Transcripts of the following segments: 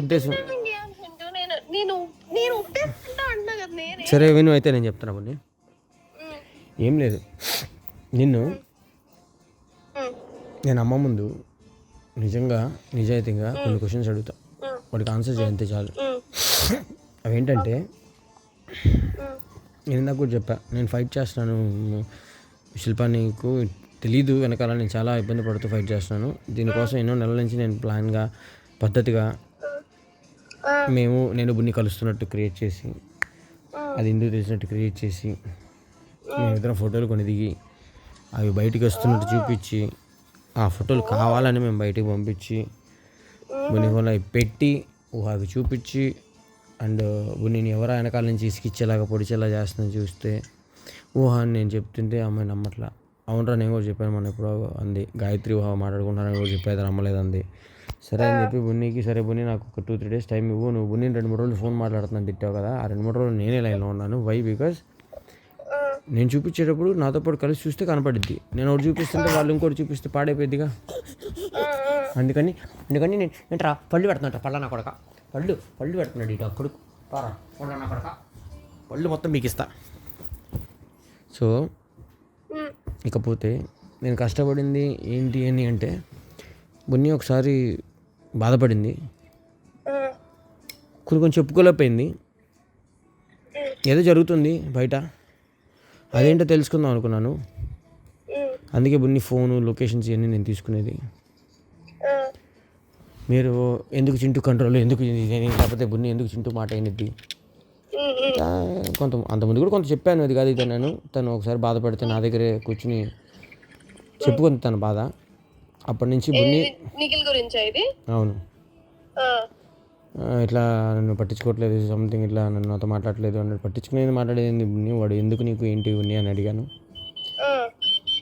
ఉద్దేశం. నేను నేనే సరే విను అయితే నేను చెప్తున్నా కొన్ని ఉమ్, ఏం లేదు. నిన్ను నేను అమ్మ ముందు నిజంగా నిజాయితీగా కొన్ని క్వశ్చన్స్ అడుగుతా. వాటికి ఆన్సర్ చేయంతే చాలు. అవేంటంటే నేను ఇందాక కూడా చెప్పా నేను ఫైట్ చేస్తున్నాను. శిల్ప నీకు తెలీదు వెనకాల నేను చాలా ఇబ్బంది పడుతూ ఫైట్ చేస్తున్నాను. దీనికోసం ఎన్నో నెలల నుంచి నేను ప్లాన్గా పద్ధతిగా మేము నేను బున్ని కలుస్తున్నట్టు క్రియేట్ చేసి అది ఎందుకు తెలిసినట్టు క్రియేట్ చేసి మేమిద్దరం ఫోటోలు కొని దిగి అవి బయటికి వస్తున్నట్టు చూపించి ఆ ఫోటోలు కావాలని మేము బయటికి పంపించి బున్ని ఫోన్లో అవి పెట్టి అవి చూపించి అండ్ బున్నిని ఎవరో వెనకాల నుంచి ఇసుకిచ్చేలాగా పొడిచేలా చేస్తుందని చూస్తే ఊహ అని నేను చెప్తుంటే అమ్మాయి నమ్మట్లా. అవునరా నేను కూడా చెప్పాను మన ఎప్పుడో అంది గాయత్రి ఊహ మాట్లాడుకుంటానని కూడా చెప్పేది నమ్మలేదు అంది. సరే అని చెప్పి బున్నికి సరే బున్ని నాకు ఒక టూ త్రీ డేస్ టైం ఇవ్వు. నువ్వు బున్ని రెండు మూడు రోజులు ఫోన్ మాట్లాడుతున్నాను తిట్టావు కదా. ఆ రెండు మూడు రోజులు నేనే లైన్లో ఉన్నాను. వై బికాస్ నేను చూపించేటప్పుడు నాతో పాటు కలిసి చూస్తే కనపడిద్ది. నేను ఒకటి చూపిస్తుంటే వాళ్ళు ఇంకోటి చూపిస్తే పాడైపోయిద్దిగా. అందుకని అందుకని నేను ఏంట్రా పళ్ళు పెడుతున్నట్ట పళ్ళ నా కొడక. పళ్ళు పళ్ళు పెడుతున్నాడు ఇటు అప్పుడు పారా పళ్ళ నా కొడక. పళ్ళు మొత్తం మీకు ఇస్తా. సో ఇకపోతే నేను కష్టపడింది ఏంటి అని అంటే బున్ని ఒకసారి బాధపడింది. కొన్ని కొంచెం చెప్పుకోలేకపోయింది. ఏదో జరుగుతుంది బయట. అదేంటో తెలుసుకుందాం అనుకున్నాను. అందుకే బున్ని ఫోను లొకేషన్స్ ఇవన్నీ నేను తీసుకునేది. మీరు ఎందుకు చింటూ కంట్రోల్ ఎందుకు ఇది లేకపోతే బున్ని ఎందుకు చింటూ మాట అయినది? కొంత అంతకుముందు కూడా కొంత చెప్పాను అది కాదు ఇది నేను తను ఒకసారి బాధపడితే నా దగ్గరే కూర్చుని చెప్పుకుంది తన బాధ. అప్పటి నుంచి బున్ని నిఖిల్ గురించా ఇది? అవును. ఇట్లా నన్ను పట్టించుకోవట్లేదు సంథింగ్ ఇట్లా నన్ను నాతో మాట్లాడలేదు అన్నట్టు పట్టించుకునేది మాట్లాడేది బున్ని వాడు ఎందుకు నీకు ఏంటి బున్ని అని అడిగాను. ఆ,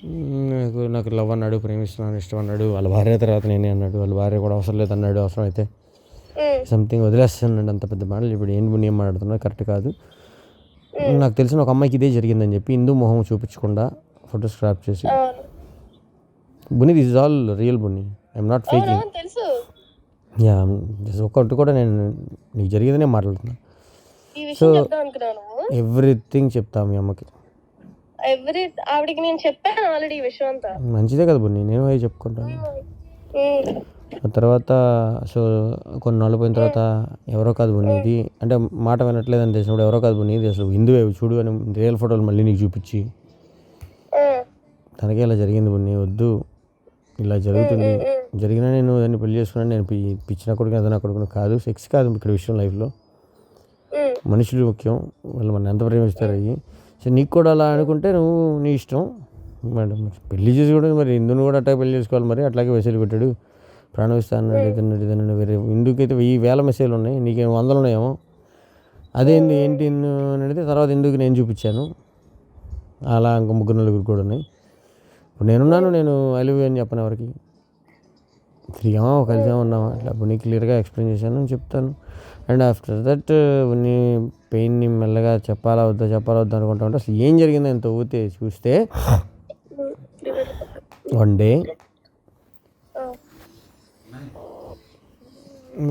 "మ్మ్, నాకు నాకు లవ్ అన్నాడు ప్రేమిస్తున్నాను ఇష్టం అన్నాడు వాళ్ళ భార్య తర్వాత నేనే అన్నాడు వాళ్ళ భార్య కూడా అవసరం లేదు అన్నాడు అవసరం అయితే సంథింగ్ వదిలేస్తున్నాడు అంత పెద్ద మాటలు. ఇప్పుడు ఏం మాట్లాడుతున్నా కరెక్ట్ కాదు. నాకు తెలిసిన ఒక అమ్మాయికి ఇదే జరిగిందని చెప్పి హిందూ మొహం చూపించకుండా ఫోటో స్క్రాప్ చేసి Bunny this is all real Bunny. I'm not faking తెలుసు. యా ఒక్కటి కూడా నేను నీకు జరిగేదనే మాట్లాడుతున్నా. అనుకున్నాను ఎవ్రీథింగ్ చెప్తా మీ అమ్మకి. ఎవ్రీ ఆవిడకి నేను చెప్పాను ఆల్రెడీ ఈ విషయం అంతా. మంచిదే కదా బున్ని నేను అవి చెప్పుకుంటాను ఆ తర్వాత సో కొన్ని నాళ్ళు పోయిన తర్వాత ఎవరో కాదు బున్ని ఇది. అంటే మాట వినట్లేదని తెలిసినప్పుడు ఎవరో కాదు బున్ని ఇది అసలు. హిందువే చూడు అని రియల్ ఫోటోలు మళ్ళీ నీకు చూపించి. తనకే ఇలా జరిగింది బున్ని వద్దు. ఇలా జరుగుతుంది జరిగినా నేను దాన్ని పెళ్ళి చేసుకున్నాను నేను పిచ్చిన కొడుకు ఏదైనా కొడుకును కాదు సెక్స్ కాదు ఇక్కడ విషయం లైఫ్లో మనుషులు ముఖ్యం వాళ్ళు మన ఎంత ప్రేమిస్తారు అయ్యి సో నీకు కూడా అలా అనుకుంటే నువ్వు నీ ఇష్టం మేడం పెళ్ళి చేసి కూడా మరి హిందుని కూడా అట్లా పెళ్ళి చేసుకోవాలి మరి అట్లాగే మెసేజ్ పెట్టాడు ప్రాణం ఇస్తా అన్నాడు ఇదన్నాడు ఇదన్నాడు వేరే హిందూకి వెయ్యి వేల మెసేజ్లు ఉన్నాయి నీకేం వందలు ఉన్నాయేమో అదేంది ఏంటి అని అడిగితే తర్వాత ఎందుకు నేను చూపించాను అలా ఇంక ముగ్గురు నలుగురు కూడా ఉన్నాయి ఇప్పుడు నేనున్నాను నేను అలివి అని చెప్పను ఎవరికి. తిరిగామా కలిసాము ఉన్నామా అట్లా బుని క్లియర్గా ఎక్స్ప్లెయిన్ చేశాను చెప్తాను. అండ్ ఆఫ్టర్ దట్ నీ పెయిన్ని మెల్లగా చెప్పాలా వద్దా చెప్పాలా వద్దా అనుకుంటా ఉంటే అసలు ఏం జరిగిందో ఎంత ఊతే చూస్తే వన్ డే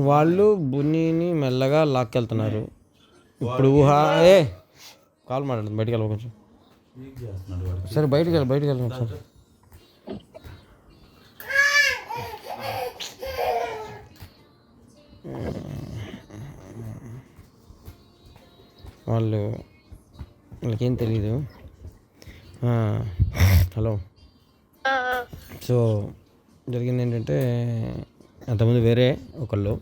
వాళ్ళు బున్నీని మెల్లగా లాక్కెళ్తున్నారు. ఇప్పుడు ఊహ ఏ కాల్ మాట్లాడుతుంది బయటికి వెళ్ళ కొంచెం. సరే బయటికి వెళ్ళి బయటికి వెళ్ళి ఒకసారి. వాళ్ళు వాళ్ళకేం తెలీదు. హలో. సో జరిగింది ఏంటంటే అంతకుముందు వేరే ఒకళ్ళు.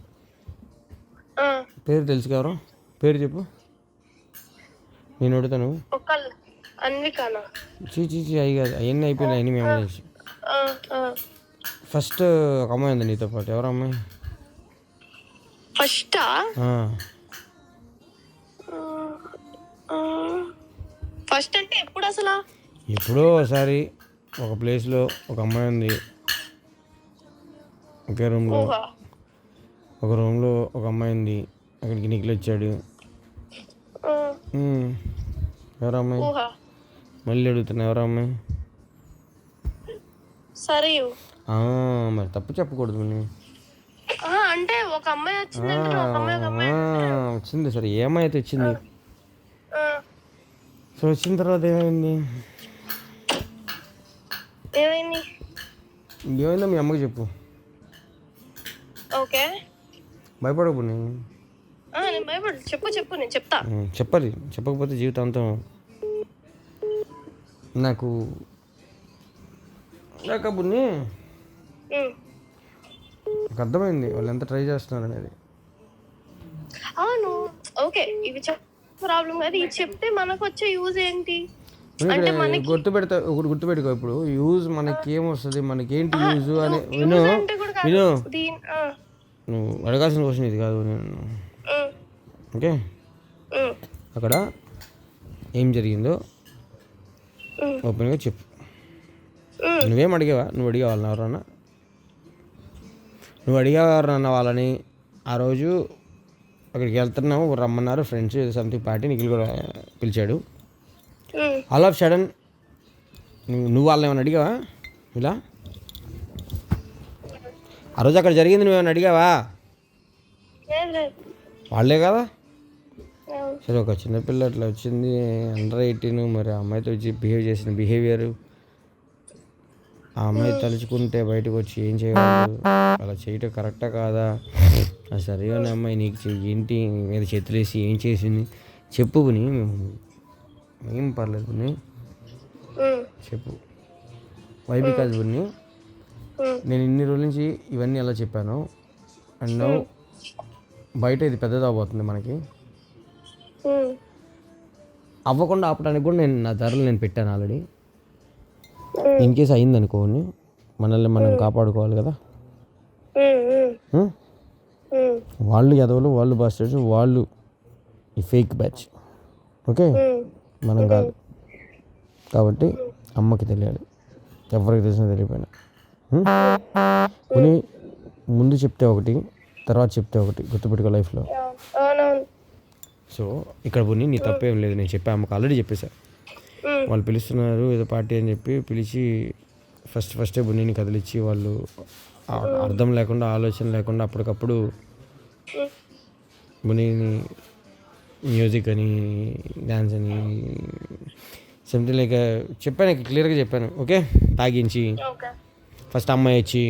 పేరు తెలుసు ఎవరు పేరు చెప్పు. నేను అడుగుతాను చీ చీ చీ అయ్యి కాదు. అవన్నీ అయిపోయినాయి అన్నీ మేము. ఫస్ట్ ఒక అమ్మాయి ఉంది నీతో పాటు. ఎవరు అమ్మాయి? ఫస్టా? ఫస్ట్ అంటే ఎప్పుడు అసలు? ఎప్పుడో ఒకసారి ఒక ప్లేస్లో ఒక అమ్మాయి ఉంది. ఒకే రూమ్లో. ఒక రూమ్లో ఒక అమ్మాయి ఉంది. అక్కడికి నిఖిల్ వచ్చాడు. ఎవరు అమ్మాయి? మళ్ళీ అడుగుతున్నా ఎవరు అమ్మాయి? సరే మరి తప్పు చెప్పకూడదు ఆ, అంటే ఒక అమ్మాయి వచ్చిందంటే నువ్వు ఒక అమ్మాయి ఒక అమ్మాయి వచ్చింది సరే ఏమైతే వచ్చింది. సో వచ్చిన తర్వాత ఏమైంది? ఏమైంది? ఏమైందో మీ అమ్మకి చెప్పు. ఓకే. భయపడకు నేను భయపడు చెప్పు చెప్పు నేను చెప్తా. చెప్పాలి. చెప్పకపోతే జీవితాంతం నాకు నాకు ఉమ్. నాకు అర్థమైంది వాళ్ళు ఎంత ట్రై చేస్తున్నారు అనేది. అవును. ఓకే ఇవి ప్రాబ్లం కాదు ఇది చెప్తే మనకు వచ్చే యూజ్ ఏంటి? ఇక్కడ గుర్తు పెడతా ఒకటి గుర్తు పెట్టుకో ఇప్పుడు. యూజ్ మనకి ఏమొస్తుంది మనకి ఏంటి యూజ్ అని విను. విను. నువ్వు అడగాల్సిన క్వశ్చన్ ఇది కాదు నేను. ఓకే? అక్కడ ఏం జరిగిందో. ఓపెన్గా చెప్పు. నువ్వేం అడిగావా? నువ్వు అడిగా వాళ్ళని ఎవరన్నా? నువ్వు అడిగావా ఎవరన్నా వాళ్ళని ఆ రోజు అక్కడికి వెళ్తున్నావు రమ్మన్నారు ఫ్రెండ్స్ సంథింగ్ పార్టీ నిఖిల్ కూడా పిలిచాడు. ఆల్ ఆఫ్ సడన్ నువ్వు వాళ్ళని ఏమైనా అడిగావా? ఇలా? ఆ రోజు అక్కడ జరిగింది నువ్వేమైనా అడిగావా? వాళ్ళే కదా. సరే ఒక చిన్నపిల్ల అట్లా వచ్చింది అండర్ ఎయిటీన్ మరి అమ్మాయితో వచ్చి బిహేవ్ చేసిన బిహేవియర్ ఆ అమ్మాయి తలుచుకుంటే బయటకు వచ్చి ఏం చేయగలదు? అలా చేయటం కరెక్టా కాదా? ఆ సరైన అమ్మాయి నీకు ఏంటి మీద చేతులేసి ఏం చేసింది? చెప్పు పుని. ఏం పర్లేదు ఉమ్, చెప్పు. Why because పుని. ఉమ్, నేను ఇన్ని రోజుల నుంచి ఇవన్నీ ఎలా చెప్పాను అండ్ బయట ఇది పెద్దది అవబోతుంది మనకి. అవ్వకుండా ఆపడానికి కూడా నేను నా ధరలు నేను పెట్టాను ఆల్రెడీ. ఇన్ కేస్ అయింది అనుకోని మనల్ని మనం కాపాడుకోవాలి కదా? వాళ్ళు ఎదవలు వాళ్ళు బాస్టర్స్ వాళ్ళు ఈ ఫేక్ బ్యాచ్ ఓకే. మనం కాదు. కాబట్టి అమ్మకి తెలియాలి. ఎవరికి తెలిసినా తెలియపోయినా? పోనీ ముందు చెప్తే ఒకటి తర్వాత చెప్తే ఒకటి గుర్తుపెట్టుకో లైఫ్లో. సో ఇక్కడ పోనీ నీ తప్పేం లేదు నేను చెప్పా అమ్మకి ఆల్రెడీ చెప్పేశా ఉమ్, వాళ్ళు పిలుస్తున్నారు ఏదో పార్టీ అని చెప్పి పిలిచి ఫస్ట్ ఫస్టే బున్నీని కదిలిచ్చి వాళ్ళు అర్థం లేకుండా ఆలోచన లేకుండా అప్పటికప్పుడు బున్నీని మ్యూజిక్ అని డ్యాన్స్ అని సంథింగ్ లైక్ చెప్పాను క్లియర్గా చెప్పాను. ఓకే? తాగించి ఫస్ట్ అమ్మాయి వచ్చి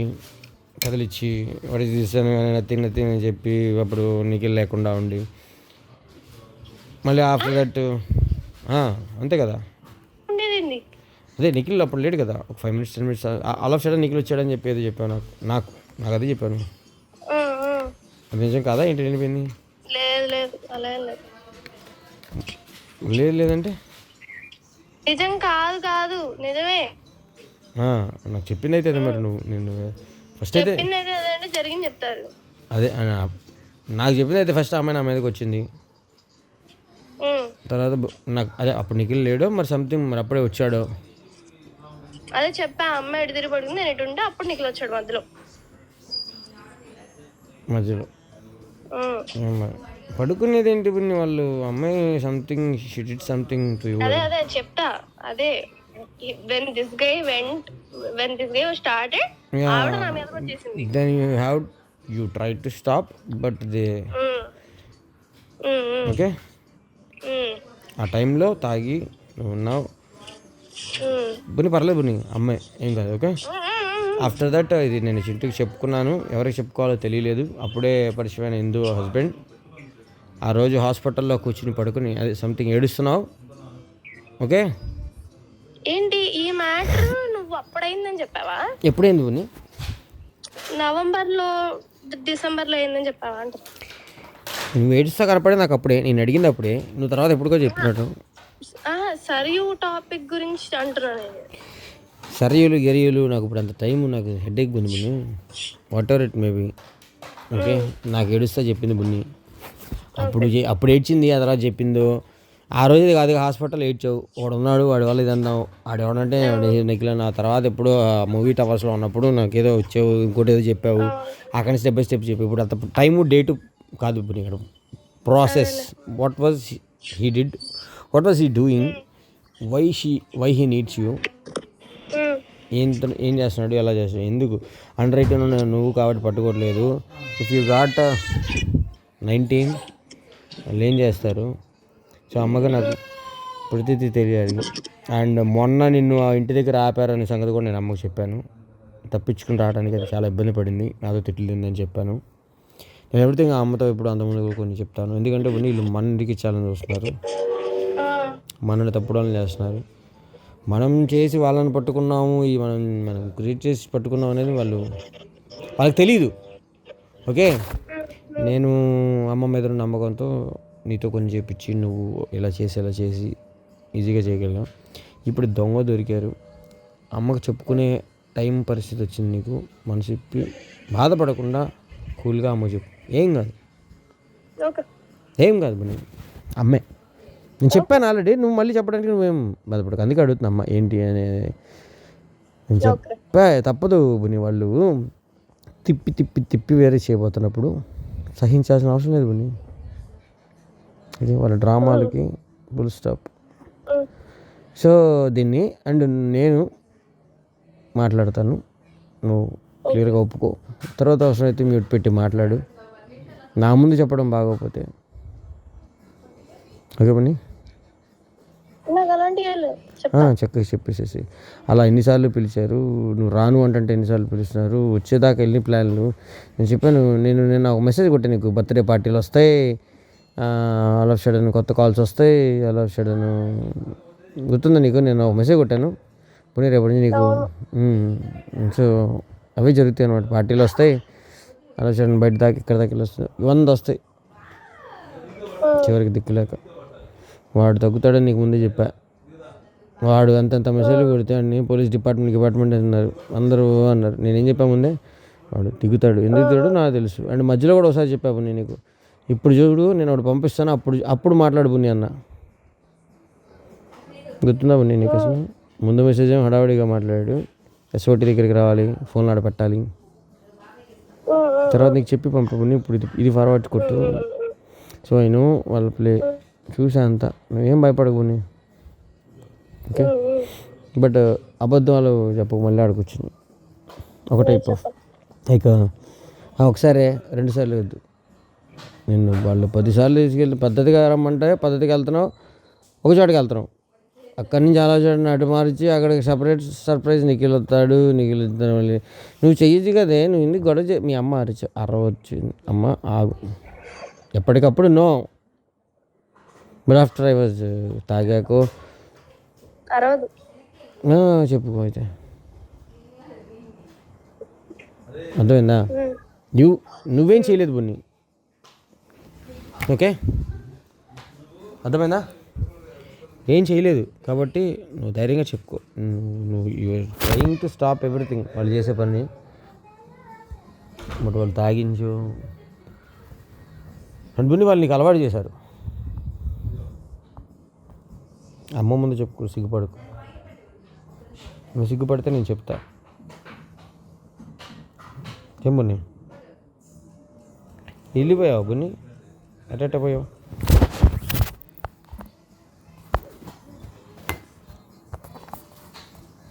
కదిలిచ్చి వాడి తీసాను నథింగ్ నథింగ్ అని చెప్పి అప్పుడు నిఖిల్ లేకుండా ఉండి మళ్ళీ ఆఫ్టర్ దట్ అంతే కదా? అదే నిఖిల్ అప్పుడు లేడు కదా. ఒక five minutes ten minutes all of sudden Nikhil వచ్చాడని చెప్పి ఏదో చెప్పాను నాకు. నాకు నాకు అదే చెప్పాను అది నిజం కాదా? ఏంటి వెళ్ళిపోయింది లేదు లేదు. అలా లేదు. లేదు లేదంటే? నిజం కాదు కాదు. నిజమే. నాకు చెప్పింది అయితే మరి నువ్వు. నేను ఫస్ట్ అయితే జరిగింది చెప్తారు. అదే నాకు చెప్పింది అయితే ఫస్ట్ అమ్మాయి నా మీదకి వచ్చింది. తర్వాత నాకు అదే అప్పుడు నిఖిల్ లేడో. మరి సంథింగ్ మరి అప్పుడే వచ్చాడో. అదే చెప్పా అమ్మాయి ఎటు తిరిగి పడుకుంది నేను ఎటు ఉంటే అప్పుడు నీకు వచ్చాడు మధ్యలో. మధ్యలో. పడుకునేది ఏంటి ఇప్పుడు వాళ్ళు? అమ్మాయి something shit it something to you అదే అదే చెప్తా అదే when this guy went when this guy started ఆవిడ నా మీదకి వచ్చేసింది then you have you try to stop but they okay ఆ టైంలో తాగి నువ్వు ఉన్నావు. బుని పర్లేదు బుని అమ్మాయి ఏం కాదు ఓకే? ఆఫ్టర్ దట్ ఇది నేను చింటూకి చెప్పుకున్నాను. ఎవరికి చెప్పుకోవాలో తెలియలేదు. అప్పుడే పరిచయమైన హిందూ హస్బెండ్ ఆ రోజు హాస్పిటల్లో కూర్చుని పడుకుని అదే సంథింగ్ ఏడుస్తున్నావు. ఓకే? ఏంటి ఈ మ్యాటర్? నువ్వు అప్పుడైందని చెప్పావా? ఎప్పుడైంది బుని నవంబర్లో డిసెంబర్లో అయిందని చెప్పావా అంట నువ్వు ఏడుస్తా కనపడే నాకు అప్పుడే. నేను అడిగింది అప్పుడే. నువ్వు తర్వాత ఎప్పుడుకో చెప్పినట్టు. సరియు టాపిక్ గురించి అంటున్నా నేను. సరియలు గెరియలు నాకు ఇప్పుడు అంత టైం నాకు headache Bunny Bunny whatever it maybe okay నాకు ఏడుస్తా చెప్పింది బున్ని. అప్పుడు అప్పుడు ఏడ్చింది ఆ తర్వాత చెప్పిందో. ఆ రోజు కాదు హాస్పిటల్ ఏడ్చావు. వాడు ఉన్నాడు వాడి వల్ల ఇది అన్నావు వాడు ఎవడంటే నెక్కిల నా తర్వాత ఎప్పుడు మూవీ టవర్స్లో ఉన్నప్పుడు నాకు ఏదో వచ్చావు ఇంకోటి ఏదో చెప్పావు. అక్కడ స్టెప్ బై స్టెప్ చెప్పి. ఇప్పుడు అంత టైము డేటు కాదు ఇప్పుడు ఇక్కడ. Process what was he did what was he doing why she why he needs you ఏం ఏం చేస్తున్నాడు? ఎలా చేస్తున్నాడు? ఎందుకు? అండర్ ఎయిటీన్ నువ్వు కాబట్టి పట్టుకోవట్లేదు ఇఫ్ యూ ఘాట్ నైన్టీన్ వాళ్ళు ఏం చేస్తారు? సో అమ్మగా నాకు ప్రతిదీ తెలియాలి. అండ్ మొన్న నిన్ను ఆ ఇంటి దగ్గర ఆపారనే సంగతి కూడా నేను అమ్మకు చెప్పాను. తప్పించుకుని రావడానికి అది చాలా ఇబ్బంది పడింది. నాతో తిట్లు తిందని చెప్పాను. నేను ఎవ్రీథింగ్ ఆ అమ్మతో ఇప్పుడు అంతకుముందు కూడా కొన్ని చెప్తాను. ఎందుకంటే వీళ్ళు మన ఇంటికి ఇచ్చాలని చూస్తున్నారు. మనల్ని తప్పుడాలని చేస్తున్నారు. మనం చేసి వాళ్ళని పట్టుకున్నాము ఈ మనం మనం క్రియేట్ చేసి పట్టుకున్నాం అనేది వాళ్ళు వాళ్ళకి తెలియదు ఓకే? నేను అమ్మ మీద నమ్మకంతో నీతో కొన్ని చేపించి నువ్వు ఇలా చేసి ఇలా చేసి ఈజీగా చేయగలిగాం. ఇప్పుడు దొంగ దొరికారు. అమ్మకు చెప్పుకునే టైం పరిస్థితి వచ్చింది నీకు. మనసు ఇప్పి బాధపడకుండా కూల్గా అమ్మ చెప్పు. ఏం కాదు. ఏం కాదు అమ్మే. నేను చెప్పాను ఆల్రెడీ నువ్వు మళ్ళీ చెప్పడానికి నువ్వేం బాధపడకు అందుకే అడుగుతున్నా అమ్మ ఏంటి అనేది నేను చెప్పా తప్పదు బుని వాళ్ళు. తిప్పి తిప్పి తిప్పి వేరే చేయబోతున్నప్పుడు సహించాల్సిన అవసరం లేదు బుని. ఇది వాళ్ళ డ్రామాలకి ఫుల్ స్టాప్ సో దీన్ని అండ్ నేను మాట్లాడతాను. నువ్వు క్లియర్గా ఒప్పుకో. తర్వాత అవసరమైతే మ్యూట్ పెట్టి మాట్లాడు. నా ముందు చెప్పడం బాగోకపోతే ఓకే పని చక్కగా చెప్పేసేసి అలా ఎన్నిసార్లు పిలిచారు? నువ్వు రాను అంటే ఎన్నిసార్లు పిలుస్తున్నారు? వచ్చేదాకా వెళ్ళి ప్లాన్లు. నేను చెప్పాను నేను నేను ఒక మెసేజ్ కొట్టాను నీకు. బర్త్డే పార్టీలు వస్తాయి అలా షడన్ కొత్త కాల్స్ వస్తాయి అలా షడన్ గుర్తుందా నీకు? నేను ఒక మెసేజ్ కొట్టాను. పోనీ రేపటి నుంచి నీకు. సో అవే జరుగుతాయి అనమాట పార్టీలు వస్తాయి అలా షడన్ బయట దాకా ఇక్కడ దాకా వెళ్ళి వస్తాయి వంద వస్తాయి. చివరికి దిక్కులేక. వాడు తగ్గుతాడని నీకు ముందే చెప్పా. వాడు అంతంత మెసేజ్లు కొడితే అన్ని పోలీస్ డిపార్ట్మెంట్ డిపార్ట్మెంట్ అన్నారు అందరూ అన్నారు. నేనేం చెప్పా ముందే? వాడు దిగుతాడు. ఎందుకు దిగుతాడో నాకు తెలుసు. అండ్ మధ్యలో కూడా ఒకసారి చెప్పావు నేను నీకు. ఇప్పుడు చూడు నేను వాడు పంపిస్తాను. అప్పుడు అప్పుడు మాట్లాడు పుణ్య అన్న. గుర్తుందా పుణ్య నీకు అసలు? ముందు మెసేజ్ ఏమో హడావిడిగా మాట్లాడాడు. ఎస్ఓటి దగ్గరికి రావాలి. ఫోన్లో ఆడ పెట్టాలి. తర్వాత నీకు చెప్పి పంపబుని ఇప్పుడు ఇది ఇది ఫార్వర్డ్ కొట్టు. సో నేను వాళ్ళ ప్లే చూసా అంతా నువ్వేం భయపడకుని ఓకే? బట్ అబద్ధాలు చెప్పు మళ్ళీ ఆడుకొచ్చింది. ఒక టైప్ ఆఫ్ లైక్ ఒకసారి రెండుసార్లు వద్దు. నిన్ను వాళ్ళు పదిసార్లు తీసుకెళ్ళి పద్ధతిగా రమ్మంటే పద్ధతికి వెళ్తున్నావు ఒక చోటకి వెళ్తున్నావు. అక్కడి నుంచి అలా చోట అటు మార్చి అక్కడికి సపరేట్ సర్ప్రైజ్ నిఖిల్ వస్తాడు నిఖిల్ వస్తాడు మళ్ళీ నువ్వు చెయ్యొచ్చు కదే నువ్వు ఎందుకు గొడవ చే మీ అమ్మ అరిచు అరవచ్చు అమ్మ ఆగు. ఎప్పటికప్పుడు no but after I was తాగాకో చెప్పుకో అయితే. అర్థమైందా? నువ్వు నువ్వేం చేయలేదు బున్ని. ఓకే? అర్థమైందా? ఏం చేయలేదు. కాబట్టి నువ్వు ధైర్యంగా చెప్పుకో. నువ్వు నువ్వు you're trying to stop everything వాళ్ళు చేసే పని. బట్ వాళ్ళు తాగించు. అండ్ బున్ని వాళ్ళు నీకు అలవాటు చేశారు. అమ్మ ముందు చెప్పుకో సిగ్గుపడుకు. నువ్వు సిగ్గుపడితే నేను చెప్తా. ఏం బున్ని? వెళ్ళిపోయావు బున్ని? అటెట్ట పోయావు?